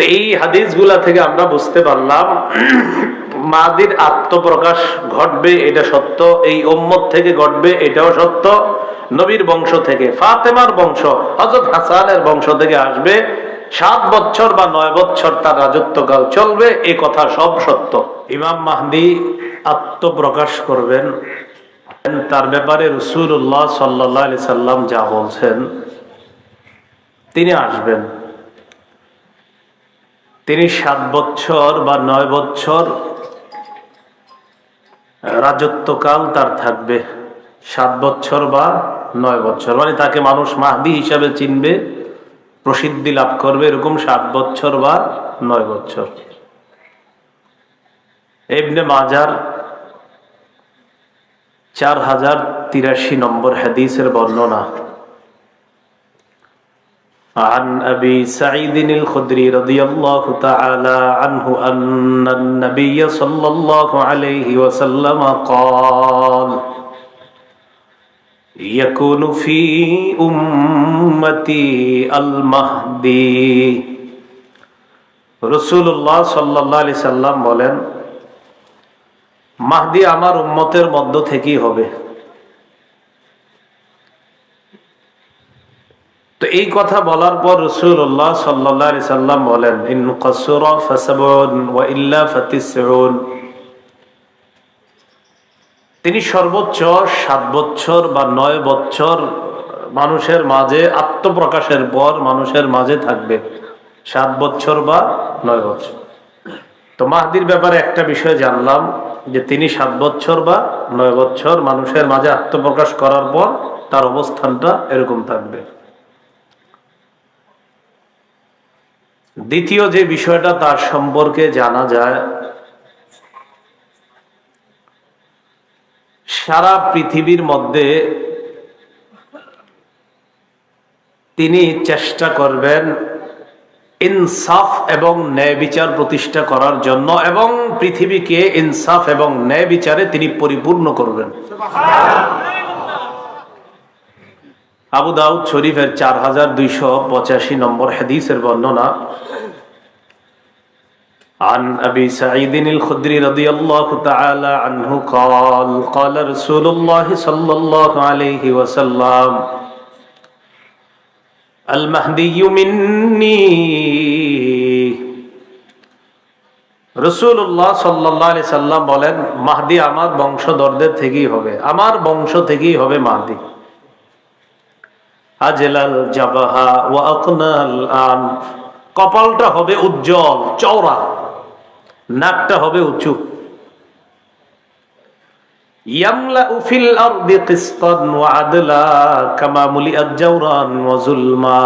তো এই হাদিসগুলা থেকে আমরা বুঝতে পারলাম, মাদির আত্মপ্রকাশ ঘটবে, এটা সত্য, এই ওম্মত থেকে ঘটবে, এটাও সত্য। নবীর বংশ থেকে, ফাতেমার বংশ হজরত হাসানের বংশ থেকে আসবে। সাত বছর বা নয় বছর তার রাজত্বকাল চলবে, এ কথা সব সত্য। ইমাম মাহদি আত্মপ্রকাশ করবেন, তার ব্যাপারে রসুল্লাহ সাল্লাহ আলি সাল্লাম যা বলছেন, তিনি আসবেন। তিনি সাত বছর বা নয় বছর রাজত্বকাল তার থাকবে। সাত বছর বা নয় বছর। মানে তাকে মানুষ মাহদি হিসাবে চিনবে, প্রসিদ্ধি লাভ করবে এরকম সাত বছর বা নয় বছর। এমনি মাজার চার হাজার তিরাশি নম্বর হাদিসের বর্ণনা। عن أبي سعيد الخدري رضي الله تعالى عنه أن النبي صلى الله عليه وسلم قال يكون في أمتي المهدي رسول الله صلى الله عليه وسلم বলেন মাহদি আমার উম্মতের মধ্য থেকেই হবে তো এই কথা বলার পর রসুল্লাহ সাল্লাহ সাল্লাম বলেন তিনি সর্বোচ্চ সাত বছর বা নয় বছর মানুষের মাঝে, আত্মপ্রকাশের পর মানুষের মাঝে থাকবে। সাত বছর বা নয় বছর। তো মাহদির ব্যাপারে একটা বিষয় জানলাম, যে তিনি সাত বছর বা নয় বছর মানুষের মাঝে আত্মপ্রকাশ করার পর তার অবস্থানটা এরকম থাকবে। দ্বিতীয় যে বিষয়টা তার সম্পর্কে জানা যায়, সারা পৃথিবীর মধ্যে তিনি চেষ্টা করবেন ইনসাফ এবং ন্যায় বিচার প্রতিষ্ঠা করার জন্য এবং পৃথিবীকে ইনসাফ এবং ন্যায় বিচারে তিনি পরিপূর্ণ করবেন। আবু দাউদ শরীফের চার হাজার দুইশো পঁচাশি নম্বর হাদিসের বর্ণনা عن أبي سعيد الخدري رضي الله تعالى عنه قال قال رسول الله صلى الله عليه وسلم المهدي مني রসুল্লাহ সাল্লাহ আলি সাল্লাম বলেন মাহদি আমার বংশধরদের থেকেই হবে আমার বংশ থেকেই হবে মাহদি আজলাল জাবাহা ওয়া আকনাল আন। কপালটা হবে উজ্জ্বল, চওড়া, নাকটা হবে উঁচু। ইয়ামলাউ ফিল আরদি কিসতান ওয়া আদলা কামা মুলিআত জাওরান ওয়া যুলমা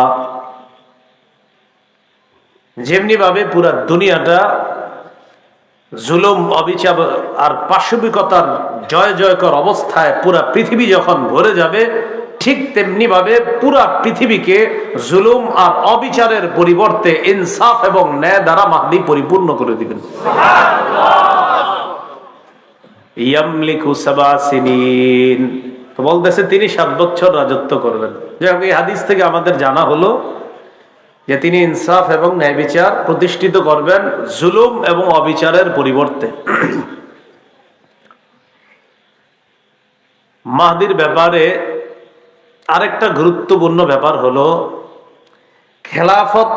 যেমনি ভাবে পুরা দুনিয়াটা জুলুম, অবিচার আর পাশবিকতার জয় জয়কর অবস্থায় পুরা পৃথিবী যখন ভরে যাবে ঠিক তেমনি ভাবে পুরা পৃথিবীকে জুলুম আর অবিচারের পরিবর্তে ইনসাফ এবং ন্যায় দ্বারা মাহদি পরিপূর্ণ করে দিবেন। বলতেছে তিনি সাত বছর রাজত্ব করবেন। যাই এই হাদিস থেকে আমাদের জানা হলো যে তিনি ইনসাফ এবং ন্যায় বিচার প্রতিষ্ঠিত করবেন জুলুম এবং অবিচারের পরিবর্তে। মাহদির ব্যাপারে আরেকটা গুরুত্বপূর্ণ ব্যাপার হলো খেলাফত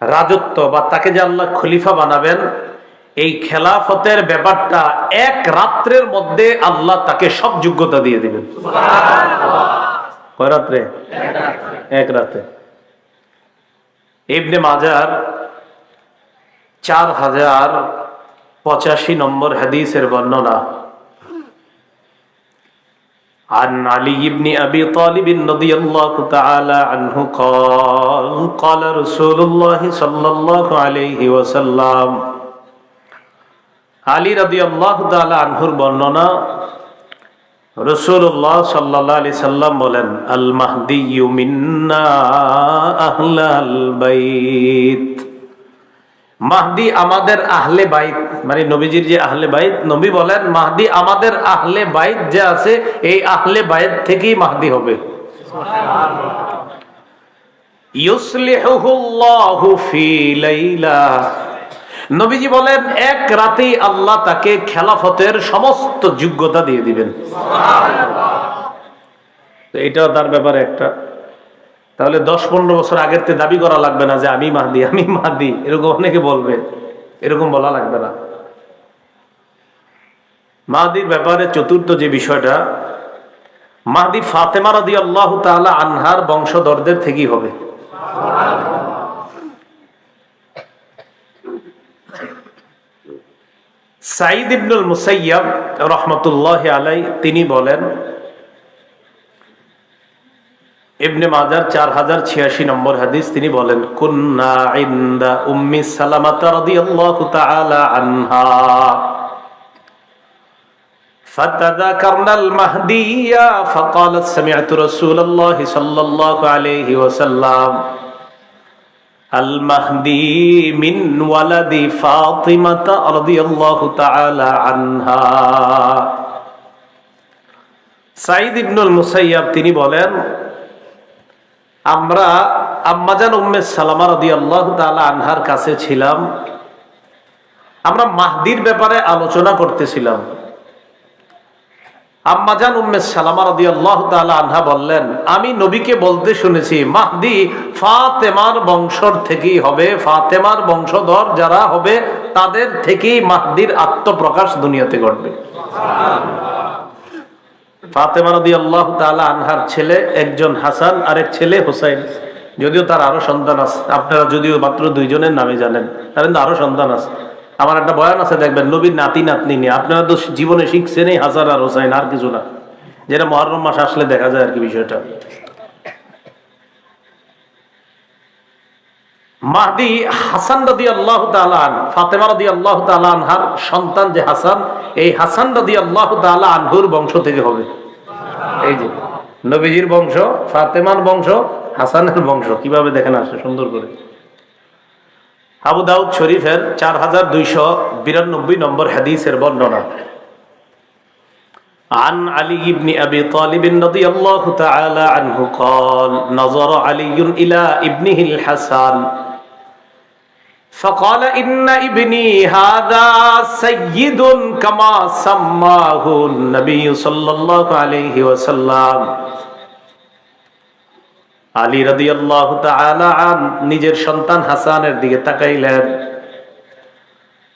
রাজত্ব বা তাকে যে আল্লাহ খলিফা বানাবেন এই খেলাফতের ব্যাপারটা এক রাত্রের মধ্যে আল্লাহ তাকে সব যোগ্যতা দিয়ে দিবেন। কয় রাত্রে? এক রাতে। ইবনে মাজার চার হাজার পঁচাশি নম্বর হাদিসের বর্ণনা। عن علي بن أبي طالب رضي الله تعالى عنه قال قال رسول الله صلى الله عليه وسلم আলী রাদি আল্লাহ তালা আনহুর বর্ণনা রসুল্লাহ সাল্লাহ আলি সাল্লাম বলেন আল মাহদি মিন্না আহলাল বাইত মাহদি আমাদের আহলে বাইত। মানে নবীজির যে আহলে বাইত, নবী বলেন, মাহদি আমাদের আহলে বাইত যে আছে, এই আহলে বাইত থেকেই মাহদি হবে। নবীজি বলেন, এক রাতেই আল্লাহ তাকে খেলাফতের সমস্ত যোগ্যতা দিয়ে দিবেন। তো এটাও তার ব্যাপারে একটা তাহলে দশ পনেরো বছর আগের থেকে দাবি করা লাগবে না যে আমি মাহদি আমি মাহদি এরকম অনেকে বলবে। এরকম বলা লাগবে না। মাহদির ব্যাপারে চতুর্থ যে বিষয়টা মাহদি ফাতেমা রাদি আল্লাহ তাআলা আনহার বংশধরদের থেকেই হবে। সাইদ ইবনুল মুসাইয়াব রহমতুল্লাহ আলাই তিনি বলেন ইবনে মাজার চার হাজার ছিয়াশি নম্বর হাদিস তিনি বলেন কুন্না ইন্দা উম্মি সালামাতা রাদিয়াল্লাহু তাআলা আনহা فتذكرنا المهدي فقالت سمعت رسول الله صلى الله عليه وسلم المهدي من ولد فاطمة رضي الله تعالى عنها সাইদ ইবনুল মুসাইয়াব তিনি বলেন আমরা আম্মাজান উম্মে সালামা রাদিয়াল্লাহু তাআলা আনহার কাছে ছিলাম। আমরা মাহদির ব্যাপারে আলোচনা করতেছিলাম। আম্মাজান উম্মে সালামা রাদিয়াল্লাহু তাআলা আনহা বললেন, আমি নবীকে বলতে শুনেছি, মাহদি ফাতেমার বংশর থেকেই হবে, ফাতেমার বংশধর যারা হবে, তাদের থেকেই মাহদির আত্মপ্রকাশ দুনিয়াতে ঘটবে। ফাতেমা রাদিয়াল্লাহু তাআলা আনহার ছেলে, একজন হাসান, আরেক ছেলে হুসাইন। যদিও তার আরও সন্তান আছে। আপনারা যদিও মাত্র দুইজনের নামে জানেন, তার কিন্তু আরও সন্তান আছে। আমার একটা বয়ান আছে, দেখবেন, নবীর নাতি নাতনি নিয়ে। আপনারা তো জীবনে শিখছেন এই হাসান আর হোসাইন, আর কিছু না। যেটা মহরম মাস আসলে দেখা যায় আর কি বিষয়টা। মাহদি হাসান রদি আল্লাহ তালান ফাতেমা রদি আল্লাহ তালানহার সন্তান যে হাসান, এই হাসান রদি আল্লাহ তালা আনহুর বংশ থেকে হবে। এই যে নবীজির বংশ ফাতেমার বংশ হাসানের বংশ কিভাবে দেখেন আসে সুন্দর করে আবু দাউদ শরীফের চার হাজার দুইশো বিরানব্বই নম্বর হাদিসের বর্ণনা عن علي بن أبي طالب رضي الله تعالى عنه قال نظر علي إلى ابنه الحسن فقال إن ابني هذا سيد كما سماه النبي صلى الله عليه وسلم আলী রাদি আল্লাহ আন নিজের সন্তান হাসানের দিকে তাকাইলেন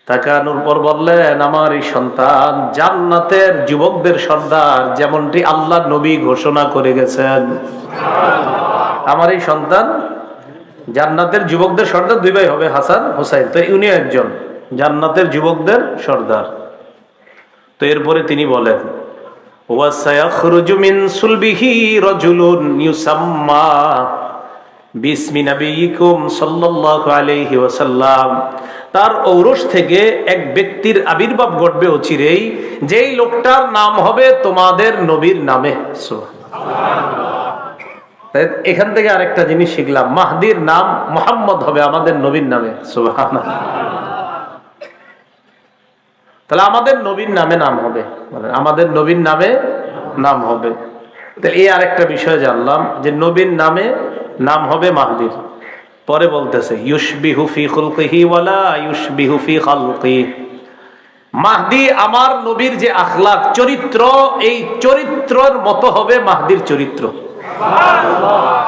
তাকানোর পর বললেন আমার এই সন্তান জান্নাতের যুবকদের সর্দার যেমনটি আল্লাহ নবী ঘোষণা করে গেছেন আমার এই সন্তান জান্নাতের যুবকদের সর্দার দুই ভাই হবে হাসান হোসাইন তো উনি একজন জান্নাতের যুবকদের সর্দার তো এরপরে তিনি বলেন وسيخرج من صلبه رجل يسمى বিসমি নবীকুম সাল্লাল্লাহু আলাইহি ওয়াসাল্লাম তার ঔরস থেকে এক ব্যক্তির আবির্ভাব ঘটবে অচিরেই যেই লোকটার নাম হবে তোমাদের নবীর নামে এখান থেকে আরেকটা জিনিস শিখলাম, মাহদির নাম মোহাম্মদ হবে আমাদের নবীর নামে তাহলে আমাদের নবীর নামে নাম হবে আমাদের নবীর নামে নাম হবে। তাহলে এই আরেকটা বিষয় জানলাম, যে নবীর নামে নাম হবে মাহদির। পরে বলতেছে মাহদি আমার নবীর যে আখলাক চরিত্র, এই চরিত্রর মতো হবে মাহদির চরিত্র।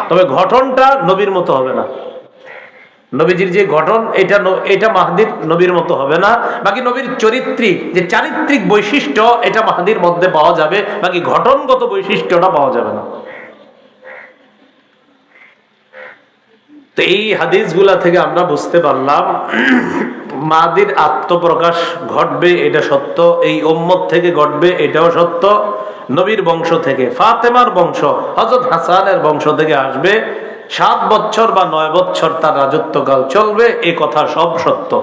তবে গঠনটা নবীর মতো হবে না। নবীজির যে গঠন, এটা এটা মাহাদির নবীর মতো হবে না। বাকি নবীর চরিত্রিক যে চারিত্রিক বৈশিষ্ট্য, এটা মাহাদির মধ্যে পাওয়া যাবে। বাকি গঠনগত বৈশিষ্ট্যটা পাওয়া যাবে না। তো এই হাদিসগুলা থেকে আমরা বুঝতে পারলাম মাদির আত্মপ্রকাশ ঘটবে, এটা সত্য। এই ওম্মত থেকে ঘটবে, এটাও সত্য। নবীর বংশ থেকে, ফাতেমার বংশ হজরত হাসানের বংশ থেকে আসবে, সাত বছর বা নয় বছর তার রাজত্বকাল চলবে, এ কথা সব সত্য।